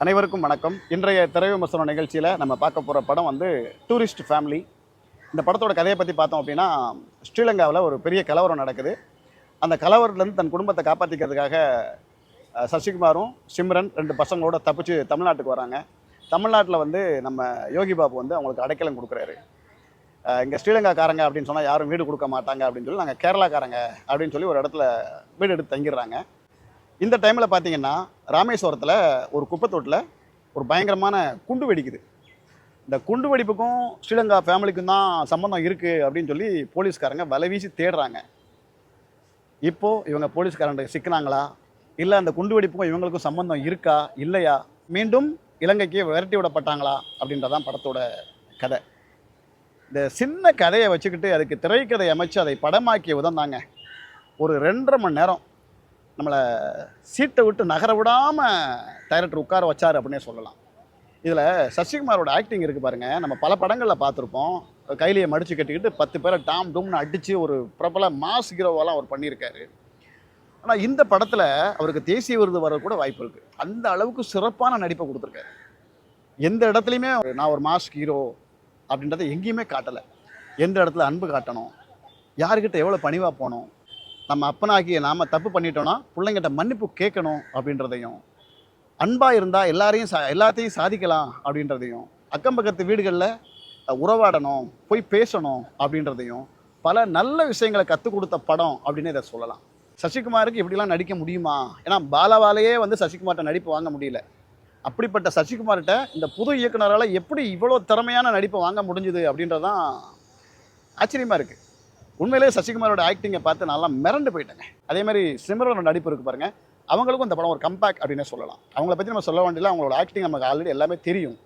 அனைவருக்கும் வணக்கம். இன்றைய திரை விமர்சன நிகழ்ச்சியில் நம்ம பார்க்க போகிற படம் வந்து டூரிஸ்ட் ஃபேமிலி இந்த படத்தோட கதையை பற்றி பார்த்தோம் அப்படின்னா ஸ்ரீலங்காவில் ஒரு பெரிய கலவரம் நடக்குது. அந்த கலவரத்துலேருந்து தன் குடும்பத்தை காப்பாற்றிக்கிறதுக்காக சசிகுமாரும் சிம்ரன் ரெண்டு பசங்களோட தப்பிச்சு தமிழ்நாட்டுக்கு வராங்க. தமிழ்நாட்டில் வந்து நம்ம யோகி பாபு வந்து அவங்களுக்கு அடைக்கலம் கொடுக்குறாரு. இங்கே ஸ்ரீலங்காக்காரங்க அப்படின்னு சொன்னால் யாரும் வீடு கொடுக்க மாட்டாங்க அப்படின்னு சொல்லி நாங்கள் கேரளாக்காரங்க அப்படின்னு சொல்லி ஒரு இடத்துல வீடு எடுத்து தங்கிடுறாங்க. இந்த டைமில் பார்த்தீங்கன்னா ராமேஸ்வரத்தில் ஒரு குப்பத்தோட்டில் ஒரு பயங்கரமான குண்டு வெடிக்குது. இந்த குண்டு வெடிப்புக்கும் ஸ்ரீலங்கா ஃபேமிலிக்கும் தான் சம்மந்தம் இருக்குது அப்படின்னு சொல்லி போலீஸ்காரங்க வலை வீசி தேடுறாங்க. இப்போது இவங்க போலீஸ்காரங்க சிக்கினாங்களா? இல்லை அந்த குண்டு வெடிப்புக்கும் இவங்களுக்கும் சம்மந்தம் இருக்கா? இல்லையா? மீண்டும் இலங்கைக்கு விரட்டி விடப்பட்டாங்களா? அப்படின்றதான் படத்தோட கதை. இந்த சின்ன கதையை வச்சுக்கிட்டு அதுக்கு திரைக்கதை அமைச்சு அதை படமாக்கிய விதம் தாங்க ஒரு ரெண்டரை மணி நேரம் நம்மளை சீட்டை விட்டு நகர விடாமல் டைரக்டர் உட்கார வச்சார் அப்படின்னே சொல்லலாம். இதில் சசிகுமாரோட ஆக்டிங் இருக்குது பாருங்கள் நம்ம பல படங்களில் பார்த்துருப்போம். கைலியை மடித்து கட்டிக்கிட்டு பத்து பேரை டாம் டூம்னு அடித்து ஒரு பிரபல மாஸ் ஹீரோவெல்லாம் அவர் பண்ணியிருக்காரு. ஆனால் இந்த படத்தில் அவருக்கு தேசிய விருது வர கூட வாய்ப்பு இருக்குது அந்த அளவுக்கு சிறப்பான நடிப்பை கொடுத்துருக்காரு. எந்த இடத்துலையுமே நான் ஒரு மாஸ் ஹீரோ அப்படின்றத எங்கேயுமே காட்டலை. எந்த இடத்துல அன்பு காட்டணும்? யாருக்கிட்ட எவ்வளோ பணிவாக போகணும்? நம்ம அப்பனாகிய நாம் தப்பு பண்ணிட்டோன்னா பிள்ளைங்கிட்ட மன்னிப்பு கேட்கணும் அப்படின்றதையும் அன்பாக இருந்தால் எல்லாரையும் சா எல்லாத்தையும் சாதிக்கலாம் அப்படின்றதையும் அக்கம் பக்கத்து வீடுகளில் உறவாடணும் போய் பேசணும் அப்படின்றதையும் பல நல்ல விஷயங்களை கற்றுக் கொடுத்த படம் அப்படின்னு இதை சொல்லலாம். சசிகுமாருக்கு இப்படிலாம் நடிக்க முடியுமா? ஏன்னா பாலாவாலேயே வந்து சசிகுமார்கிட்ட நடிப்பு வாங்க முடியல. அப்படிப்பட்ட சசிகுமார்கிட்ட இந்த புது இயக்குனரால் எப்படி இவ்வளோ திறமையான நடிப்பை வாங்க முடிஞ்சுது அப்படின்றதான் ஆச்சரியமாக இருக்குது உண்மையிலேயே சசிகுமாரோட ஆக்டிங்கை பார்த்து நல்லா மிரண்டு போயிட்டேங்க. அதே மாதிரி சிம்ரனோட நடிப்பு இருக்குது பாருங்கள் அவங்களுக்கும் இந்த படம் ஒரு கம்பேக் அப்படின்னே சொல்லலாம். அவங்கள பற்றி நம்ம சொல்ல வேண்டியதில்லை. அவங்களோட ஆக்டிங் நமக்கு ஆல்ரெடி எல்லாமே தெரியும்.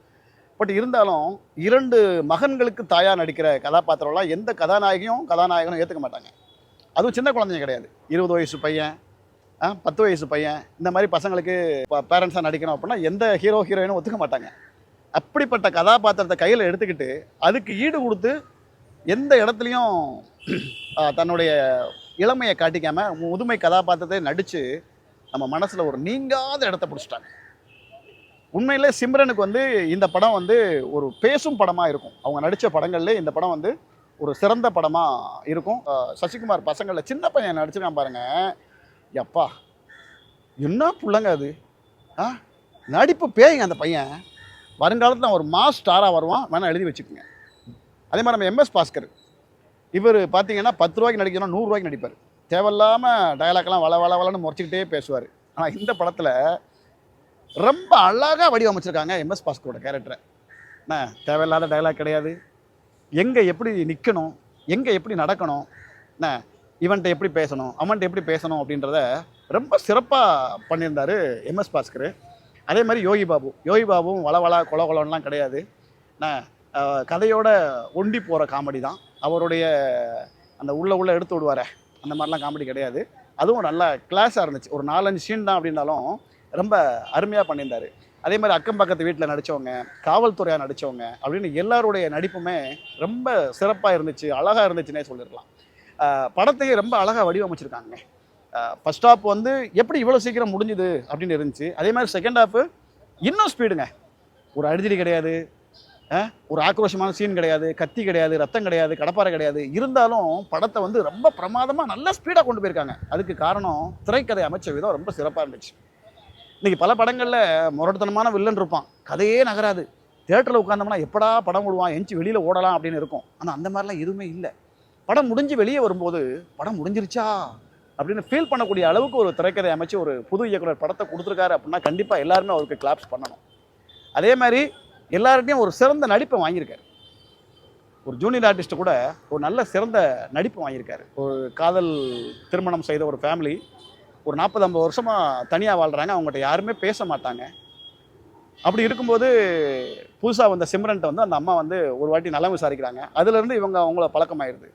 பட் இருந்தாலும் இரண்டு மகன்களுக்கு தாயாக நடிக்கிற கதாபாத்திரம்லாம் எந்த கதாநாயகியும் கதாநாயகனும் ஏற்றுக்க மாட்டாங்க. அதுவும் சின்ன குழந்தைங்க கிடையாது. இருபது வயசு பையன் ஆ, பத்து வயசு பையன் இந்த மாதிரி பசங்களுக்கு பேரண்ட்ஸாக நடிக்கணும் அப்படின்னா எந்த ஹீரோ ஹீரோயினும் ஒத்துக்க மாட்டாங்க. அப்படிப்பட்ட கதாபாத்திரத்தை கையில் எடுத்துக்கிட்டு அதுக்கு ஈடு கொடுத்து எந்த இடத்துலையும் தன்னுடைய இளமையை காட்டிக்காம முதுமை கதாபாத்திரத்தை நடித்து நம்ம மனசில் ஒரு நீங்காத இடத்த பிடிச்சிட்டாங்க. உண்மையிலே சிம்ரனுக்கு வந்து இந்த படம் வந்து ஒரு பேசும் படமாக இருக்கும். அவங்க நடித்த படங்கள்ல இந்த படம் வந்து ஒரு சிறந்த படமாக இருக்கும். சசிகுமார் பசங்களில் சின்ன பையன் நடிச்சிருக்கான் பாருங்க. எப்பா என்ன பிள்ளைங்க அது? ஆ நடிப்பு பேய்ங்க அந்த பையன். வருங்காலத்தில் ஒரு மாஸ் ஸ்டாராக வருவான். வேணால் எழுதி வச்சுக்கோங்க. அதே மாதிரி நம்ம எம்எஸ் பாஸ்கர். இவர் பார்த்தீங்கன்னா பத்து ரூபாய்க்கு நடிக்கணும் நூறுரூவாய்க்கு நடிப்பார். தேவையில்லாமல் டயலாக்லாம் வள வள வளன்னு முறைச்சிக்கிட்டே பேசுவார். ஆனால் இந்த படத்தில் ரொம்ப அழகாக வடிவமைச்சிருக்காங்க எம்எஸ் பாஸ்கரோட கேரக்டரை என்ன? தேவையில்லாத டயலாக் கிடையாது. எங்கே எப்படி நிற்கணும் எங்கே எப்படி நடக்கணும்? என்ன? இவன்ட்ட எப்படி பேசணும்? அவன்கிட்ட எப்படி பேசணும் அப்படின்றத ரொம்ப சிறப்பாக பண்ணியிருந்தார் எம்எஸ் பாஸ்கர். அதே மாதிரி யோகி பாபு. யோகி பாபுவும் வள வள கொல கொலன்லாம் கிடையாது. என்ன? கதையோட ஒண்டி போகிற காமெடி தான். அவருடைய அந்த உள்ள உள்ள எடுத்து விடுவாரே அந்த மாதிரிலாம் காமெடி கிடையாது. அதுவும் நல்லா கிளாஸாக இருந்துச்சு. ஒரு நாலஞ்சு சீன் தான் அப்படின்னாலும் ரொம்ப அருமையாக பண்ணியிருந்தார். அதே மாதிரி அக்கம் பக்கத்து வீட்டில் நடித்தவங்க காவல்துறையாக நடித்தவங்க அப்படின்னு எல்லாருடைய நடிப்புமே ரொம்ப சிறப்பாக இருந்துச்சு அழகாக இருந்துச்சுன்னே சொல்லிடலாம். படத்தையே ரொம்ப அழகாக வடிவமைச்சிருக்காங்க. ஃபஸ்ட் ஹாப் வந்து எப்படி இவ்வளோ சீக்கிரம் முடிஞ்சுது அப்படின்னு இருந்துச்சு. அதே மாதிரி செகண்ட் ஹாஃப் இன்னும் ஸ்பீடுங்க ஒரு அடிதடி கிடையாது. ஒரு ஆக்ரோஷமான சீன் கிடையாது கத்தி கிடையாது ரத்தம் கிடையாது கடப்பாறை கிடையாது. இருந்தாலும் படத்தை வந்து ரொம்ப பிரமாதமாக நல்ல ஸ்பீடாக கொண்டு போயிருக்காங்க. அதுக்கு காரணம் திரைக்கதை அமைச்ச விதம் ரொம்ப சிறப்பாக இருந்துச்சு. இன்றைக்கி பல படங்களில் முரட்டுத்தனமான வில்லன் இருப்பான். கதையே நகராது. தேட்டரில் உட்காந்தோம்னா எப்படா படம் விடுவான் எஞ்சி வெளியில் ஓடலாம் அப்படின்னு இருக்கும். ஆனால் அந்த மாதிரிலாம் எதுவுமே இல்லை. படம் முடிஞ்சு வெளியே வரும்போது படம் முடிஞ்சிருச்சா? அப்படின்னு ஃபீல் பண்ணக்கூடிய அளவுக்கு ஒரு திரைக்கதை அமைச்சு ஒரு புது இயக்குனர் படத்தை கொடுத்துருக்காரு அப்படின்னா கண்டிப்பாக எல்லாருமே அவருக்கு கிளாப்ஸ் பண்ணணும். அதே மாதிரி எல்லார்ட்டையும் ஒரு சிறந்த நடிப்பை வாங்கியிருக்காரு. ஒரு ஜூனியர் ஆர்டிஸ்ட் கூட ஒரு நல்ல சிறந்த நடிப்பு வாங்கியிருக்காரு. ஒரு காதல் திருமணம் செய்த ஒரு ஃபேமிலி ஒரு நாற்பது ஐம்பது வருஷமாக தனியாக வாழ்கிறாங்க அவங்ககிட்ட யாருமே பேச மாட்டாங்க. அப்படி இருக்கும்போது புதுசாக வந்த சிம்ரன்ட்ட வந்து அந்த அம்மா வந்து ஒரு வாட்டி நலம் விசாரிக்கிறாங்க. அதுலேருந்து இவங்க அவங்கள பழக்கமாயிருது.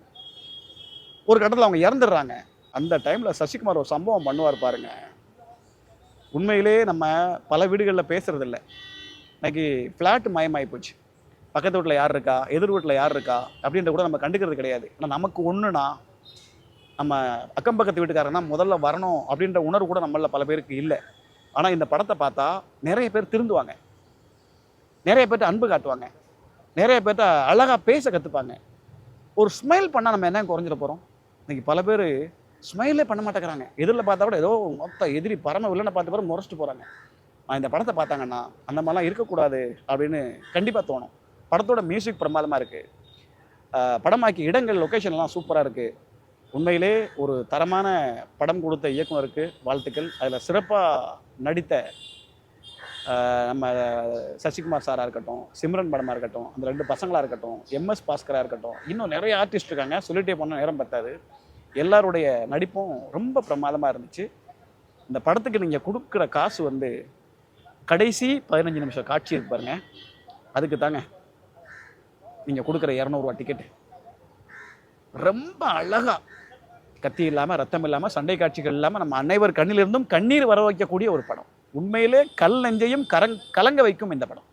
ஒரு கட்டத்தில் அவங்க இறந்துடுறாங்க. அந்த டைமில் சசிகுமார் ஒரு சம்பவம் பண்ணுவார் பாருங்க. உண்மையிலே நம்ம பல வீடுகளில் பேசுகிறதில்ல இன்னைக்கு ஃப்ளாட் மயமாகி போச்சு. பக்கத்து வீட்டில் யார் இருக்கா? எதிர் வீட்டில் யார் இருக்கா? அப்படின்ற கூட நம்ம கண்டுக்கிறது கிடையாது. ஆனால் நமக்கு ஒன்றுனா நம்ம அக்கம் பக்கத்து வீட்டுக்காரங்க முதல்ல வரணும் அப்படின்ற உணர்வு கூட நம்மள பல பேருக்கு இல்லை. ஆனால் இந்த படத்தை பார்த்தா நிறைய பேர் திருந்துவாங்க. நிறைய பேர்ட்ட அன்பு காட்டுவாங்க. நிறைய பேர்ட்ட அழகாக பேச கற்றுப்பாங்க ஒரு ஸ்மைல் பண்ணால் நம்ம என்ன குறைஞ்சிட போகிறோம் இன்னைக்கு பல பேர் ஸ்மைலே பண்ண மாட்டேங்கிறாங்க. எதிரில் பார்த்தா கூட ஏதோ மொத்த எதிரி பரம வில்லனை பார்த்து பிறகு முறைச்சிட்டு போகிறாங்க இந்த படத்தை பார்த்தாங்கன்னா அந்த மாதிரிலாம் இருக்கக்கூடாது அப்படின்னு கண்டிப்பாக தோணும். படத்தோட மியூசிக் பிரமாதமாக இருக்குது படமாக்கி இடங்கள் லொக்கேஷன்லாம் சூப்பராக இருக்குது உண்மையிலே ஒரு தரமான படம் கொடுத்த இயக்குனருக்கு வாழ்த்துக்கள். அதில் சிறப்பாக நடித்த நம்ம சசிகுமார் சாராக இருக்கட்டும் சிம்ரன் படமாக இருக்கட்டும் அந்த ரெண்டு பசங்களாக இருக்கட்டும் எம்எஸ் பாஸ்கராக இருக்கட்டும் இன்னும் நிறைய ஆர்டிஸ்ட் இருக்காங்க. சொல்லிட்டே போன நேரம் பத்தாது. எல்லாருடைய நடிப்பும் ரொம்ப பிரமாதமாக இருந்துச்சு. இந்த படத்துக்கு நீங்கள் கொடுக்குற காசு வந்து கடைசி பதினஞ்சு நிமிஷம் காட்சி இருக்கு பாருங்க. அதுக்கு தாங்க நீங்கள் கொடுக்குற இரநூறுவா டிக்கெட்டு ரொம்ப அழகா. கத்தி இல்லாமல் ரத்தம் இல்லாமல் சண்டை காட்சிகள் இல்லாமல் நம்ம அனைவர் கண்ணிலிருந்தும் கண்ணீர் வர வைக்கக்கூடிய ஒரு படம். உண்மையிலே கல் நெஞ்சையும் கரங் கலங்க வைக்கும் இந்த படம்.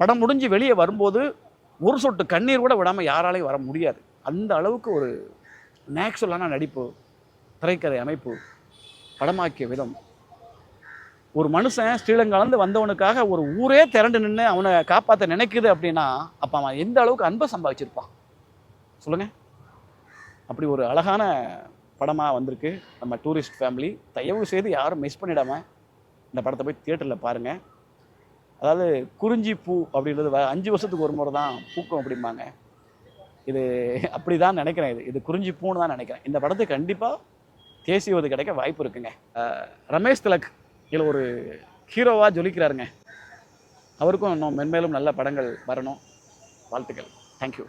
படம் முடிஞ்சு வெளியே வரும்போது ஒரு சொட்டு கண்ணீர் கூட விடாமல் யாராலையும் வர முடியாது. அந்த அளவுக்கு ஒரு நேச்சுரலான நடிப்பு திரைக்கதை அமைப்பு படமாக்கிய விதம். ஒரு மனுஷன் ஸ்ரீலங்காலேருந்து வந்தவனுக்காக ஒரு ஊரே திரண்டு நின்று அவனை காப்பாற்ற நினைக்குது அப்படின்னா அப்போ அவன் எந்த அளவுக்கு அன்பை சம்பாதிச்சிருப்பான்? சொல்லுங்கள் அப்படி ஒரு அழகான படமாக வந்திருக்கு. நம்ம டூரிஸ்ட் ஃபேமிலி. தயவு செய்து யாரும் மிஸ் பண்ணிடாம இந்த படத்தை போய் தியேட்டரில் பாருங்கள் அதாவது குறிஞ்சி பூ அப்படின்றது வ- அஞ்சு வருஷத்துக்கு ஒரு முறை தான் பூக்கும் அப்படிம்பாங்க. இது அப்படி தான் நினைக்கிறேன் இது. இது குறிஞ்சி பூன்னு தான் நினைக்கிறேன். இந்த படத்துக்கு கண்டிப்பாக தேசியவது கிடைக்க வாய்ப்பு இருக்குங்க. ரமேஷ் திலக் இதில் ஒரு ஹீரோவாக ஜொலிக்கிறாருங்க. அவருக்கும் இன்னும் மென்மேலும் நல்ல படங்கள் வரணும். வாழ்த்துக்கள். தேங்க்யூ